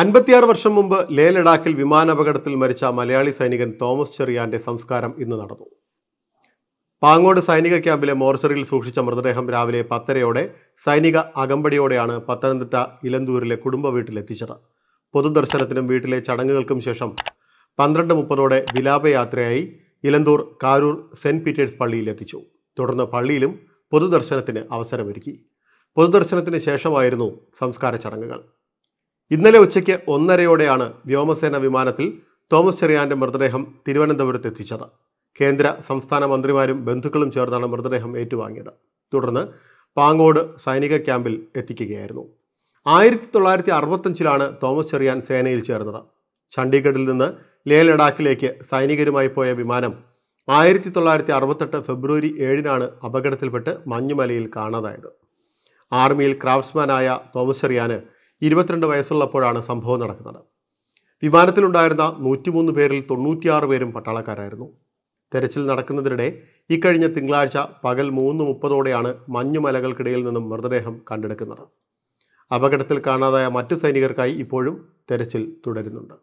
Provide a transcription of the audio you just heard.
അൻപത്തിയാറ് വർഷം മുമ്പ് ലേ ലഡാക്കിൽ വിമാനാപകടത്തിൽ മരിച്ച മലയാളി സൈനികൻ തോമസ് ചെറിയാന്റെ സംസ്കാരം ഇന്ന് നടന്നു. പാങ്ങോട് സൈനിക ക്യാമ്പിലെ മോർച്ചറിയിൽ സൂക്ഷിച്ച മൃതദേഹം രാവിലെ പത്തരയോടെ സൈനിക അകമ്പടിയോടെയാണ് പത്തനംതിട്ട ഇലന്തൂരിലെ കുടുംബ വീട്ടിലെത്തിച്ചത്. പൊതുദർശനത്തിനും വീട്ടിലെ ചടങ്ങുകൾക്കും ശേഷം പന്ത്രണ്ട് മുപ്പതോടെ വിലാപയാത്രയായി ഇലന്തൂർ കാരൂർ സെന്റ് പീറ്റേഴ്സ് പള്ളിയിൽ എത്തിച്ചു തുടർന്ന് പള്ളിയിലും പൊതുദർശനത്തിന് അവസരമൊരുക്കി. പൊതുദർശനത്തിന് ശേഷമായിരുന്നു സംസ്കാര ചടങ്ങുകൾ. ഇന്നലെ ഉച്ചയ്ക്ക് ഒന്നരയോടെയാണ് വ്യോമസേന വിമാനത്തിൽ തോമസ് ചെറിയാന്റെ മൃതദേഹം തിരുവനന്തപുരത്ത് എത്തിച്ചത്. കേന്ദ്ര സംസ്ഥാന മന്ത്രിമാരും ബന്ധുക്കളും ചേർന്നാണ് മൃതദേഹം ഏറ്റുവാങ്ങിയത്. തുടർന്ന് പാങ്ങോട് സൈനിക ക്യാമ്പിൽ എത്തിക്കുകയായിരുന്നു. ആയിരത്തി തൊള്ളായിരത്തി അറുപത്തഞ്ചിലാണ് തോമസ് ചെറിയാൻ സേനയിൽ ചേർന്നത്. ചണ്ഡീഗഡിൽ നിന്ന് ലേ ലഡാക്കിലേക്ക് സൈനികരുമായി പോയ വിമാനം ആയിരത്തി തൊള്ളായിരത്തി അറുപത്തെട്ട് ഫെബ്രുവരി ഏഴിനാണ് അപകടത്തിൽപ്പെട്ട് മഞ്ഞുമലയിൽ കാണാതായത്. ആർമിയിൽ ക്രാഫ്റ്റ്സ്മാനായ തോമസ് ചെറിയാന് ഇരുപത്തിരണ്ട് വയസ്സുള്ളപ്പോഴാണ് സംഭവം നടക്കുന്നത്. വിമാനത്തിലുണ്ടായിരുന്ന നൂറ്റിമൂന്ന് പേരിൽ തൊണ്ണൂറ്റിയാറ് പേരും പട്ടാളക്കാരായിരുന്നു. തെരച്ചിൽ നടക്കുന്നതിനിടെ ഇക്കഴിഞ്ഞ തിങ്കളാഴ്ച പകൽ മൂന്ന് മുപ്പതോടെയാണ് മഞ്ഞുമലകൾക്കിടയിൽ നിന്നും മൃതദേഹം കണ്ടെടുക്കുന്നത്. അപകടത്തിൽ കാണാതായ മറ്റു സൈനികർക്കായി ഇപ്പോഴും തെരച്ചിൽ തുടരുന്നുണ്ട്.